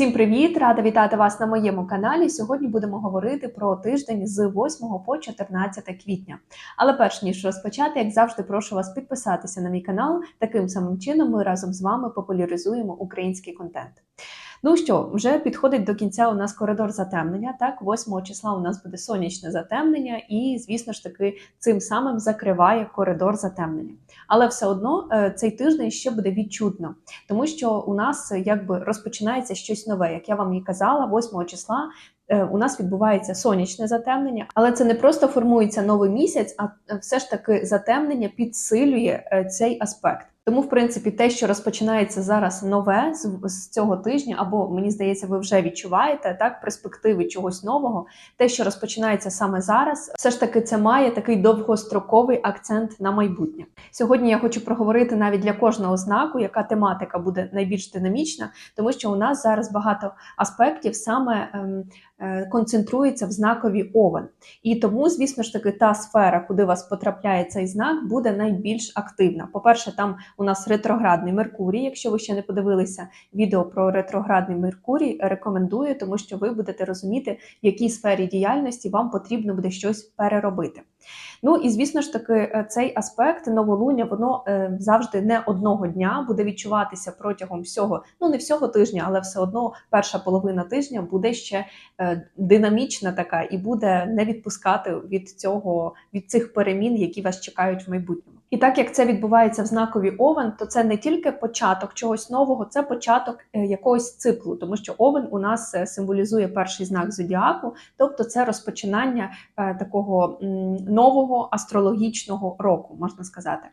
Усім привіт! Рада вітати вас на моєму каналі. Сьогодні будемо говорити про тиждень з 8 по 14 квітня. Але перш ніж розпочати, як завжди, прошу вас підписатися на мій канал. Таким самим чином ми разом з вами популяризуємо український контент. Ну що, вже підходить до кінця у нас коридор затемнення. Так, 8 числа у нас буде сонячне затемнення, і, звісно ж таки, цим самим закриває коридор затемнення. Але все одно е, цей тиждень ще буде відчутно, тому що у нас е, якби розпочинається щось нове. Як я вам і казала, 8 числа. е, У нас відбувається сонячне затемнення, але це не просто формується новий місяць, а все ж таки затемнення підсилює цей аспект. Тому, в принципі, те, що розпочинається зараз нове з, цього тижня, або мені здається, ви вже відчуваєте так перспективи чогось нового. Те, що розпочинається саме зараз, все ж таки це має такий довгостроковий акцент на майбутнє. Сьогодні я хочу проговорити навіть для кожного знаку, яка тематика буде найбільш динамічна, тому що у нас зараз багато аспектів саме ем, е, концентрується в знакові овен. І тому, звісно ж таки, та сфера, куди вас потрапляє цей знак, буде найбільш активна. По-перше, там у нас ретроградний Меркурій. Якщо ви ще не подивилися відео про ретроградний Меркурій, рекомендую, тому що ви будете розуміти, в якій сфері діяльності вам потрібно буде щось переробити. Ну і звісно ж таки, е, цей аспект новолуння, воно е, завжди не одного дня буде відчуватися протягом всього, ну не всього тижня, але все одно перша половина тижня буде ще е, динамічна така і буде не відпускати від цього від цих перемін, які вас чекають в майбутньому. І так як це відбувається в знакові овен, то це не тільки початок чогось нового, це початок якогось циклу, тому що овен у нас символізує перший знак зодіаку, тобто це розпочинання такого нового астрологічного року, можна сказати.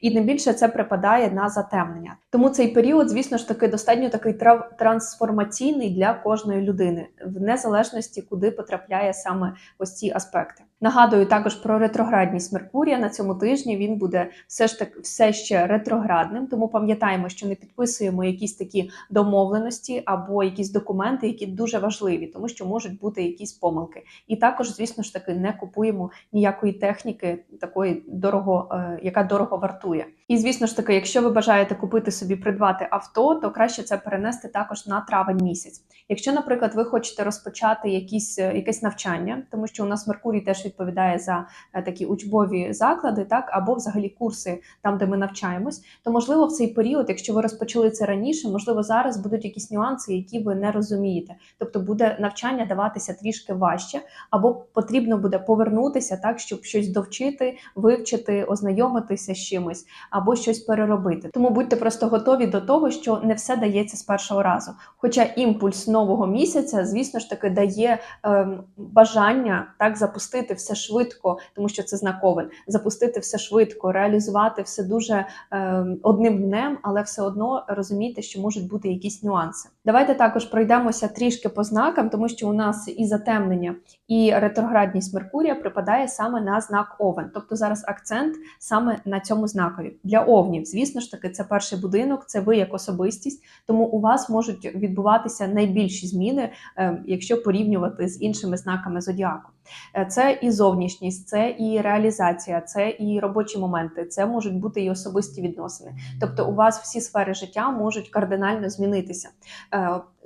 І не більше це припадає на затемнення. Тому цей період, звісно ж таки, достатньо такий трансформаційний для кожної людини, в незалежності, куди потрапляє саме ось ці аспекти. Нагадую також про ретроградність Меркурія на цьому тижні. Він буде все ж так все ще ретроградним, тому пам'ятаємо, що не підписуємо якісь такі домовленості або якісь документи, які дуже важливі, тому що можуть бути якісь помилки. І також, звісно ж таки, не купуємо ніякої техніки, такої дорого, е, яка дорого вартує. І звісно ж таки, якщо ви бажаєте купити собі придбати авто, то краще це перенести також на травень місяць. Якщо, наприклад, ви хочете розпочати якісь е, якесь навчання, тому що у нас Меркурій теж відповідає за е, такі учбові заклади, так або взагалі курси там, де ми навчаємось, то можливо в цей період, якщо ви розпочали це раніше, можливо, зараз будуть якісь нюанси, які ви не розумієте. Тобто буде навчання даватися трішки важче, або потрібно буде повернутися так, щоб щось довчити, вивчити, ознайомитися з чимось, або щось переробити. Тому будьте просто готові до того, що не все дається з першого разу. Хоча імпульс нового місяця, звісно ж таки, дає ем, бажання так запустити все швидко, тому що це знаковин, запустити все швидко, реалізувати все дуже ем, одним днем, але все одно розумійте, що можуть бути якісь нюанси. Давайте також пройдемося трішки по знакам, тому що у нас і затемнення, і ретроградність Меркурія припадає саме на знак Овен. Тобто зараз акцент саме на цьому знакові. Для овнів, звісно ж таки, це перший будинок, це ви як особистість, тому у вас можуть відбуватися найбільші зміни, е, якщо порівнювати з іншими знаками зодіаку. Е, Це і зовнішність, це і реалізація, це і робочі моменти, це можуть бути і особисті відносини. Тобто, у вас всі сфери життя можуть кардинально змінитися.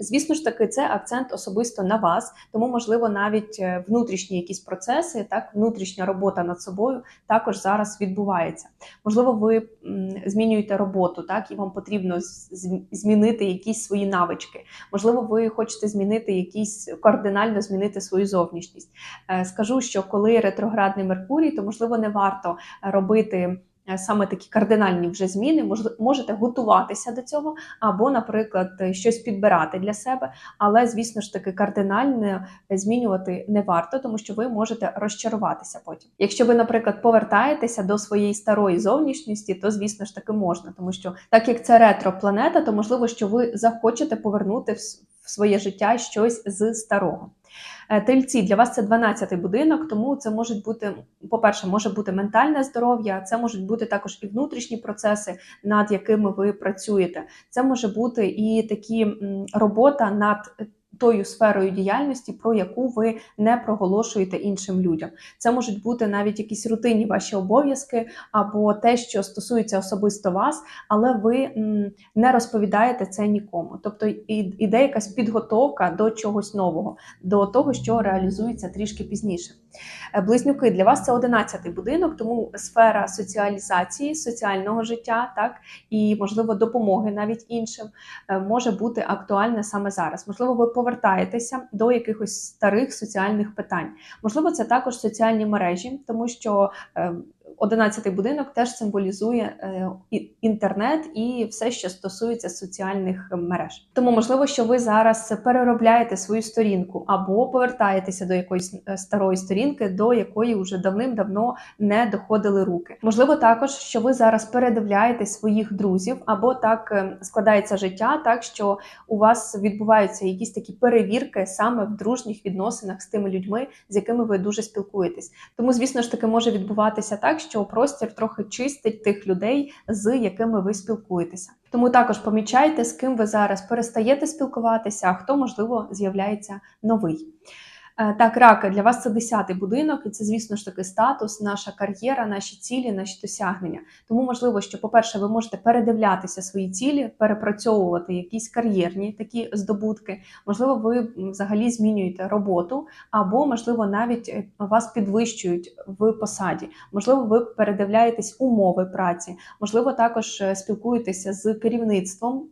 Звісно ж таки, це акцент особисто на вас, тому можливо навіть е, внутрішні якісь процеси, так внутрішня робота над собою також зараз відбувається. Можливо, ви змінюєте роботу, так і вам потрібно змінити якісь свої навички. Можливо, ви хочете змінити якісь кардинально змінити свою зовнішність. Е, Скажу, що коли ретроградний Меркурій, то можливо не варто робити. Е, Саме такі кардинальні вже зміни, можете готуватися до цього, або, наприклад, е, щось підбирати для себе, але, звісно ж таки, кардинально змінювати не варто, тому що ви можете розчаруватися потім. Якщо ви, наприклад, повертаєтеся до своєї старої зовнішністі, то звісно ж таки можна, тому що так як це ретро-планета, то можливо, що ви захочете повернути в своє життя щось з старого. Е, Тельці для вас це 12-й будинок, тому це можуть бути, по-перше, може бути ментальне здоров'я, це можуть бути також і внутрішні процеси, над якими ви працюєте. Це може бути і такі робота над тою сферою діяльності, про яку ви не проголошуєте іншим людям. Це можуть бути навіть якісь рутинні ваші обов'язки або те, що стосується особисто вас, але ви не розповідаєте це нікому. Тобто іде якась підготовка до чогось нового, до того, що реалізується трішки пізніше. Е, Близнюки для вас це 11-й будинок, тому сфера соціалізації, соціального життя, так і можливо допомоги навіть іншим е, може бути актуальна саме зараз. Можливо, ви повертаєтеся до якихось старих соціальних питань. Можливо, це також соціальні мережі, тому що 11-й будинок теж символізує е, інтернет і все, що стосується соціальних мереж. Тому можливо, що ви зараз переробляєте свою сторінку або повертаєтеся до якоїсь е, старої сторінки, до якої вже давним-давно не доходили руки. Можливо, також що ви зараз передивляєте своїх друзів, або так е, складається життя, так що у вас відбуваються якісь такі перевірки саме в дружніх відносинах з тими людьми, з якими ви дуже спілкуєтесь. Тому, звісно ж таки, може відбуватися так, що простір трохи чистить тих людей, з якими ви спілкуєтеся. Тому також помічайте, з ким ви зараз перестаєте спілкуватися, а хто, можливо, з'являється новий. Е, Так, раки, для вас це 10-й будинок, і це, звісно ж таки, статус, наша кар'єра, наші цілі, наші досягнення. Тому можливо, що, по-перше, ви можете передивлятися свої цілі, перепрацьовувати якісь кар'єрні такі здобутки. Можливо, ви взагалі змінюєте роботу, або, можливо, навіть е, вас підвищують в посаді. Можливо, ви передивляєтесь умови праці, можливо, також е, спілкуєтеся з керівництвом.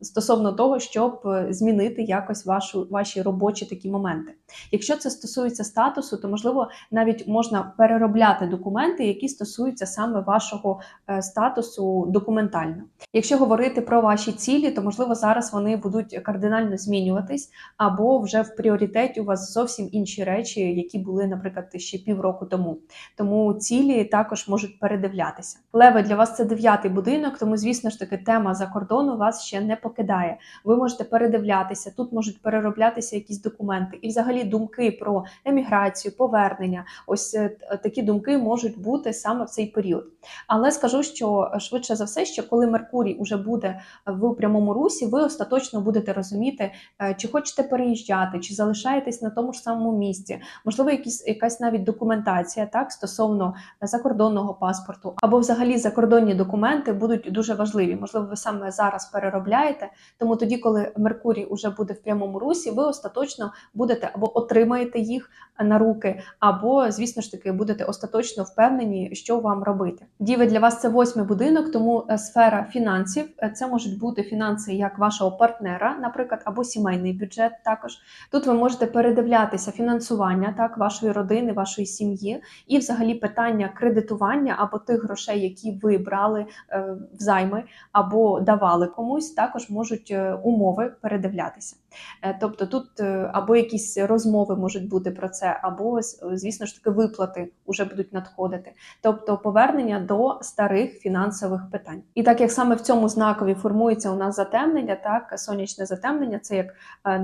Стосовно того, щоб е, змінити якось вашу ваші робочі такі моменти. Якщо це стосується статусу, то можливо навіть можна переробляти документи, які стосуються саме вашого е, статусу документально. Якщо говорити про ваші цілі, то можливо зараз вони будуть кардинально змінюватись, або вже в пріоритеті у вас зовсім інші речі, які були, наприклад, ще півроку тому. Тому цілі також можуть передивлятися. Леви для вас це дев'ятий будинок, тому звісно ж таки тема за кордону вас ще не покидає. Ви можете передивлятися, тут можуть перероблятися якісь документи, і взагалі думки про еміграцію, повернення. Ось е, такі думки можуть бути саме в цей період. Але скажу, що е, швидше за все, що коли Меркурій уже буде в прямому русі, ви остаточно будете розуміти, е, чи хочете переїжджати, чи залишаєтесь на тому ж самому місці. Можливо, якісь якась навіть документація так стосовно закордонного паспорту, або взагалі закордонні документи будуть дуже важливі. Можливо, ви саме зараз переробляєте. Тому тоді, коли Меркурій уже буде в прямому русі, ви остаточно будете або отримаєте їх на руки, або, звісно ж таки, будете остаточно впевнені, що вам робити. Діви для вас це восьмий будинок, тому е, сфера фінансів е, це можуть бути фінанси як вашого партнера, наприклад, або сімейний бюджет. Також тут ви можете передивлятися фінансування так вашої родини, вашої сім'ї, і взагалі питання кредитування або тих грошей, які ви брали е, в або давали комусь, також можуть е, умови передивлятися. Е, Тобто тут е, або якісь розмови можуть бути про це, або звісно ж таки виплати вже будуть надходити. Тобто повернення до старих фінансових питань. І так як саме в цьому знакові формується у нас затемнення, так сонячне затемнення, це як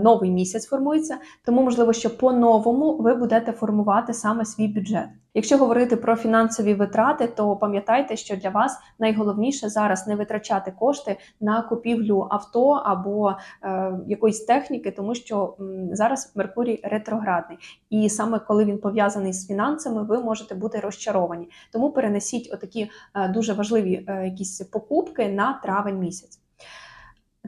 новий місяць формується. Тому можливо, що по-новому ви будете формувати саме свій бюджет. Якщо говорити про фінансові витрати, то пам'ятайте, що для вас найголовніше зараз не витрачати кошти на купівлю авто або е, якоїсь техніки, тому що м, зараз Меркурій ретроградний, і саме коли він пов'язаний з фінансами, ви можете бути розчаровані. Тому перенесіть отакі е, дуже важливі е, якісь покупки на травень місяць.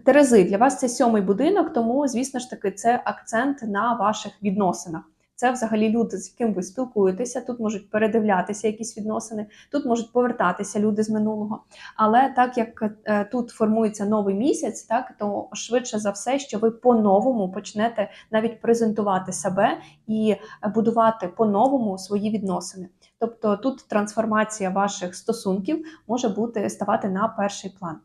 Терези для вас це сьомий будинок, тому звісно ж таки це акцент на ваших відносинах. Це взагалі люди, з яким ви спілкуєтеся. Тут можуть передивлятися якісь відносини, тут можуть повертатися люди з минулого. Але так як е, тут формується новий місяць, так то швидше за все, що ви по-новому почнете навіть презентувати себе і будувати по-новому свої відносини. Тобто тут трансформація ваших стосунків може бути ставати на перший план.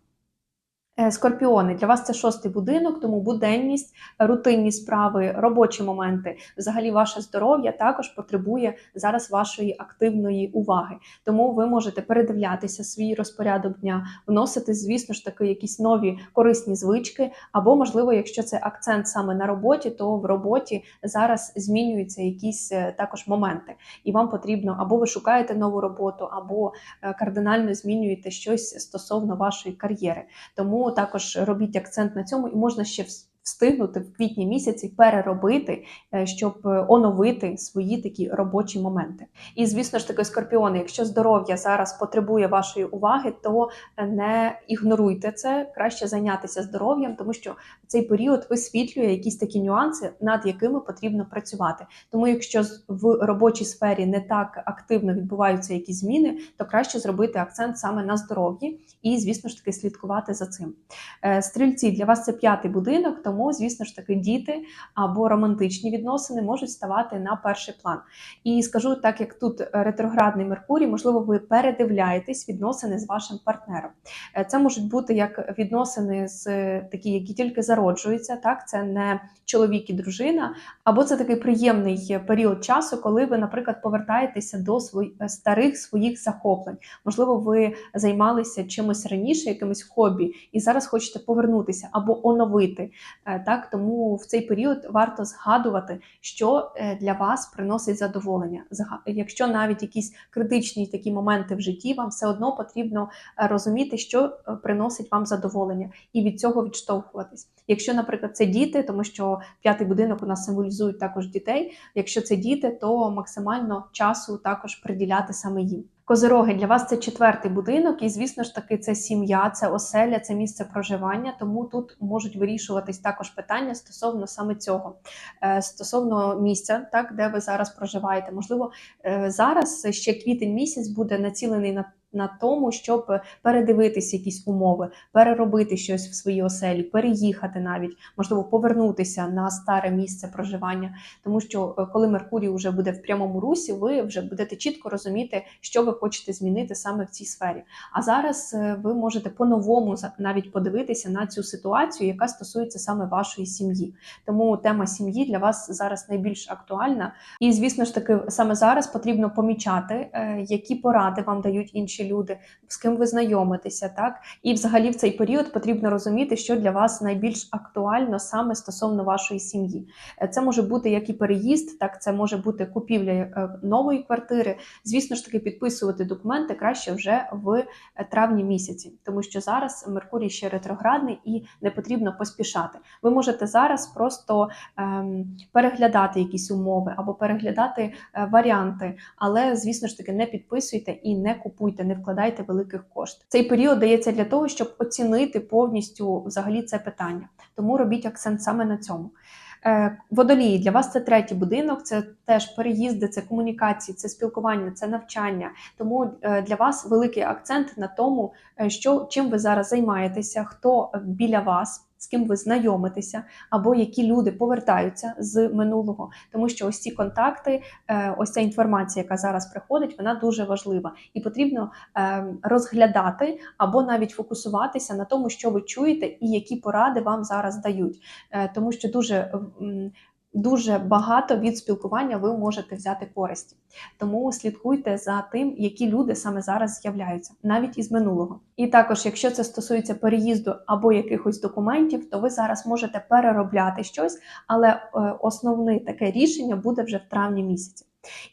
Е, Скорпіони для вас це шостий будинок, тому буденність, рутинні справи, робочі моменти, взагалі ваше здоров'я також потребує зараз вашої активної уваги. Тому ви можете передивлятися свій розпорядок дня, вносити, звісно ж таки, якісь нові корисні звички, або, можливо, якщо це акцент саме на роботі, то в роботі зараз змінюються якісь е, також моменти, і вам потрібно або ви шукаєте нову роботу, або е, кардинально змінюєте щось стосовно вашої кар'єри. Тому також робіть акцент на цьому, і можна ще встигнути в квітні місяці переробити, е, щоб е, оновити свої такі робочі моменти. І звісно ж таки, скорпіони, якщо здоров'я зараз потребує вашої уваги, то не ігноруйте це, краще зайнятися здоров'ям, тому що цей період висвітлює якісь такі нюанси, над якими потрібно працювати. Тому, якщо в робочій сфері не так активно відбуваються якісь зміни, то краще зробити акцент саме на здоров'ї і, звісно ж таки, слідкувати за цим. Е, Стрільці для вас це п'ятий будинок, тому, звісно ж таки, діти або романтичні відносини можуть ставати на перший план. І скажу так, як тут ретроградний Меркурій, можливо, ви передивляєтесь відносини з вашим партнером. Е, Це можуть бути як відносини з е, такі, які тільки зароджуються, так це не чоловік і дружина, або це такий приємний період часу, коли ви, наприклад, повертаєтеся до свої, старих своїх захоплень. Можливо, ви займалися чимось раніше, якимось хобі, і зараз хочете повернутися або оновити. Е, Так, тому в цей період варто згадувати, що е, для вас приносить задоволення. Якщо навіть якісь критичні такі моменти в житті, вам все одно потрібно е, розуміти, що приносить вам задоволення, і від цього відштовхуватись. Якщо, наприклад, це діти, тому що п'ятий будинок у нас символізує також дітей. Якщо це діти, то максимально часу також приділяти саме їм. Козироги для вас це четвертий будинок, і звісно ж таки це сім'я, це оселя, це місце проживання. Тому тут можуть вирішуватись також питання стосовно саме цього, Е, стосовно місця, так де ви зараз проживаєте. Можливо, е, зараз ще квітень місяць буде націлений на. На тому, щоб передивитися якісь умови, переробити щось в своїй оселі, переїхати навіть, можливо, повернутися на старе місце проживання. Тому що е, коли Меркурій вже буде в прямому русі, ви вже будете чітко розуміти, що ви хочете змінити саме в цій сфері. А зараз е, ви можете по-новому навіть подивитися на цю ситуацію, яка стосується саме вашої сім'ї. Тому тема сім'ї для вас зараз найбільш актуальна. І звісно ж таки, саме зараз потрібно помічати, е, які поради вам дають інші люди, з ким ви знайомитеся, так і взагалі в цей період потрібно розуміти, що для вас найбільш актуально саме стосовно вашої сім'ї. Е, Це може бути як і переїзд, так це може бути купівля е, нової квартири. Звісно ж таки, підписувати документи краще вже в е, травні місяці, тому що зараз Меркурій ще ретроградний і не потрібно поспішати. Ви можете зараз просто ем, переглядати якісь умови або переглядати варіанти, але звісно ж таки не підписуйте і не купуйте, не вкладайте великих коштів. Цей період дається для того, щоб оцінити повністю взагалі це питання. Тому робіть акцент саме на цьому. Е, Водолії для вас це третій будинок, це теж переїзди, це комунікації, це спілкування, це навчання. Тому е, для вас великий акцент на тому, е, що чим ви зараз займаєтеся, хто біля вас. З ким ви знайомитеся, або які люди повертаються з минулого, тому що ось ці контакти, е, ось ця інформація, яка зараз приходить, вона дуже важлива, і потрібно е, розглядати або навіть фокусуватися на тому, що ви чуєте, і які поради вам зараз дають, Е, тому що дуже дуже багато від спілкування ви можете взяти користі. Тому слідкуйте за тим, які люди саме зараз з'являються, навіть із минулого. І також, якщо це стосується переїзду або якихось документів, то ви зараз можете переробляти щось, але е, основне таке рішення буде вже в травні місяці.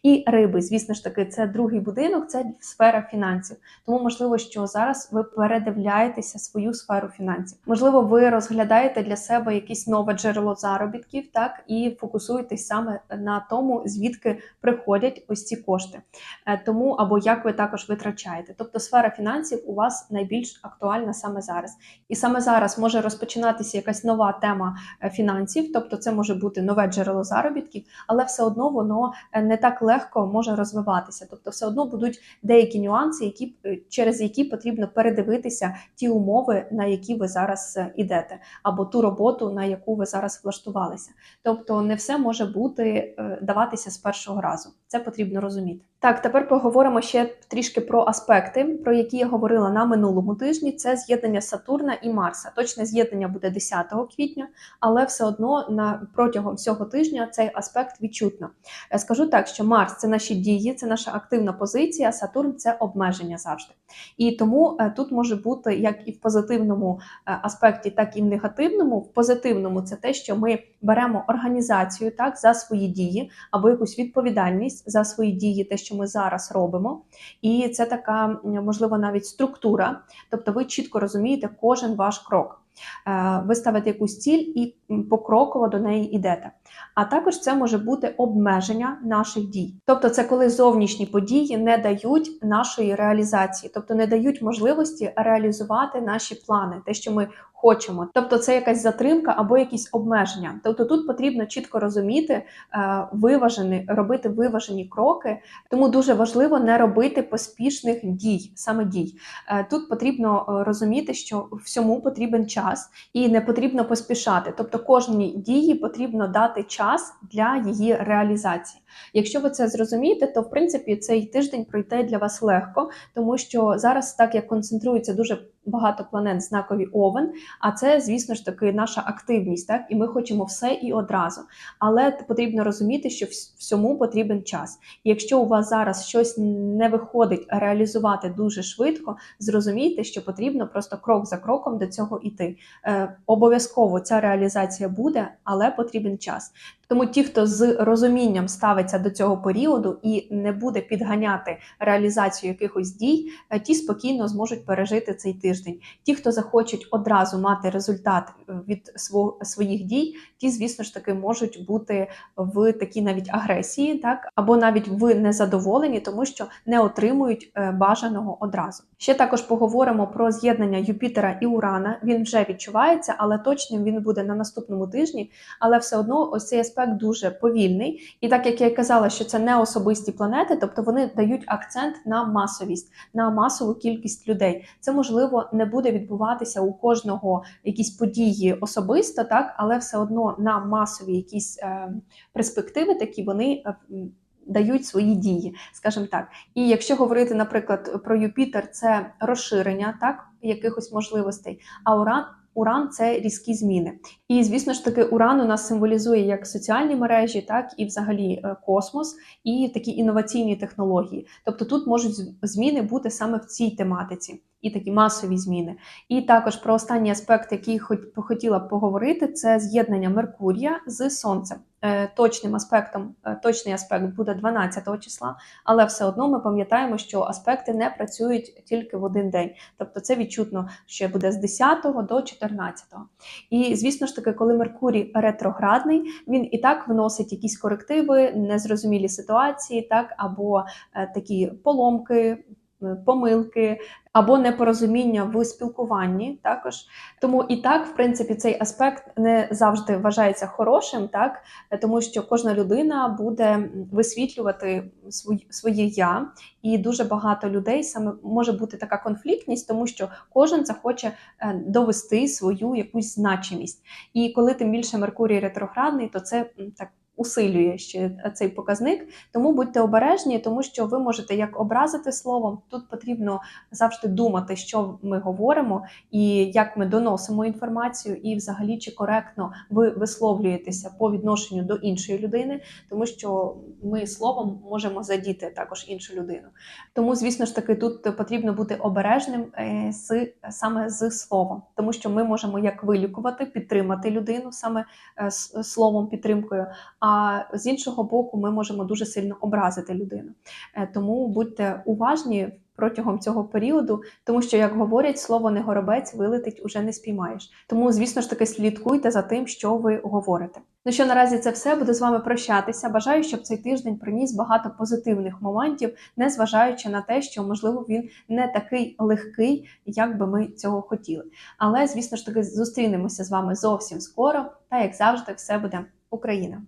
І риби, звісно ж таки, це другий будинок, це сфера фінансів. Тому можливо, що зараз ви передивляєтеся свою сферу фінансів. Можливо, ви розглядаєте для себе якесь нове джерело заробітків, так і фокусуєтесь саме на тому, звідки приходять ось ці кошти. Е, Тому або як ви також витрачаєте. Тобто сфера фінансів у вас найбільш актуальна саме зараз. І саме зараз може розпочинатися якась нова тема е, фінансів, тобто це може бути нове джерело заробітків, але все одно воно е, не так легко може розвиватися. Тобто, все одно будуть деякі нюанси, які е, через які потрібно передивитися ті умови, на які ви зараз е, ідете, або ту роботу, на яку ви зараз влаштувалися. Тобто, не все може бути е, даватися з першого разу. Це потрібно розуміти. Так, тепер поговоримо ще трішки про аспекти, про які я говорила на минулому тижні. Це з'єднання Сатурна і Марса. Точне з'єднання буде 10 квітня, але все одно на протягом всього тижня цей аспект відчутно. Е, Скажу так, що Марс це наші дії, це наша активна позиція, Сатурн це обмеження завжди. І тому е, тут може бути як і в позитивному е, аспекті, так і в негативному. В позитивному це те, що ми беремо організацію так за свої дії або якусь відповідальність за свої дії, те, що ми зараз робимо. І це така, можливо, навіть структура. Тобто ви чітко розумієте кожен ваш крок. Е, Ви ставите якусь ціль і покроково до неї йдете. А також це може бути обмеження наших дій. Тобто, це коли зовнішні події не дають нашої реалізації, тобто не дають можливості реалізувати наші плани, те, що ми хочемо. Тобто, це якась затримка або якісь обмеження. Тобто, тут потрібно чітко розуміти, е, виважені, робити виважені кроки. Тому дуже важливо не робити поспішних дій, саме дій. Е, Тут потрібно е, розуміти, що всьому потрібен час і не потрібно поспішати. Тобто, кожній дії потрібно дати час для її реалізації. Якщо ви це зрозумієте, то в принципі цей тиждень пройде для вас легко, тому що зараз, так як концентрується дуже багато планет знакові овен, а це, звісно ж таки, наша активність, так і ми хочемо все і одразу. Але потрібно розуміти, що всьому потрібен час. І якщо у вас зараз щось не виходить реалізувати дуже швидко, зрозумійте, що потрібно просто крок за кроком до цього йти. Е, обов'язково ця реалізація буде, але потрібен час. Тому ті, хто з розумінням ставиться до цього періоду і не буде підганяти реалізацію якихось дій, е, ті спокійно зможуть пережити цей тиждень. Ті, хто захочуть одразу мати результат е, від своїх дій, ті, звісно ж таки, можуть бути в такій навіть агресії, так або навіть в незадоволенні, тому що не отримують е, бажаного одразу. Ще також поговоримо про з'єднання Юпітера і Урана. Він вже відчувається, але точним він буде на наступному тижні. Але все одно ось цей аспект дуже повільний. І так як я й казала, що це не особисті планети, тобто вони дають акцент на масовість, на масову кількість людей. Це можливо не буде відбуватися у кожного якісь події особисто, так але все одно на масові якісь е, перспективи такі вони. е, Дають свої дії, скажімо так. І якщо говорити, наприклад, про Юпітер, це розширення так якихось можливостей, а Уран Уран це різкі зміни. І звісно ж таки, Уран у нас символізує як соціальні мережі, так і взагалі е, космос, і такі інноваційні технології. Тобто тут можуть зміни бути саме в цій тематиці, і такі масові зміни. І також про останній аспект, який хоч- хотіла б поговорити, це з'єднання Меркурія з Сонцем. Е, Точним аспектом, е, точний аспект буде 12 числа, але все одно ми пам'ятаємо, що аспекти не працюють тільки в один день. Тобто це відчутно, що буде з 10 до 14. І звісно ж таки, коли Меркурій ретроградний, він і так вносить якісь корективи, незрозумілі ситуації, так або е, такі поломки, помилки. Або непорозуміння в спілкуванні також. Тому і так, в принципі, цей аспект не завжди вважається хорошим, так тому що кожна людина буде висвітлювати своє я, і дуже багато людей саме може бути така конфліктність, тому що кожен захоче е, довести свою якусь значимість. І коли тим більше Меркурій ретроградний, то це так. Усилює ще цей показник, тому будьте обережні, тому що ви можете як образити словом. Тут потрібно завжди думати, що ми говоримо, і як ми доносимо інформацію, і взагалі чи коректно ви висловлюєтеся по відношенню до іншої людини, тому що ми словом можемо задіти також іншу людину. Тому, звісно ж таки, тут потрібно бути обережним е, з саме з словом, тому що ми можемо як вилікувати, підтримати людину саме е, словом, підтримкою. А з іншого боку, ми можемо дуже сильно образити людину. Е, Тому будьте уважні протягом цього періоду, тому що, як говорять, слово не горобець вилетить уже не спіймаєш. Тому, звісно ж таки, слідкуйте за тим, що ви говорите. Ну що наразі це все буду з вами прощатися. Бажаю, щоб цей тиждень приніс багато позитивних моментів, незважаючи на те, що можливо він не такий легкий, як би ми цього хотіли. Але звісно ж таки зустрінемося з вами зовсім скоро. Та як завжди, все буде Україна!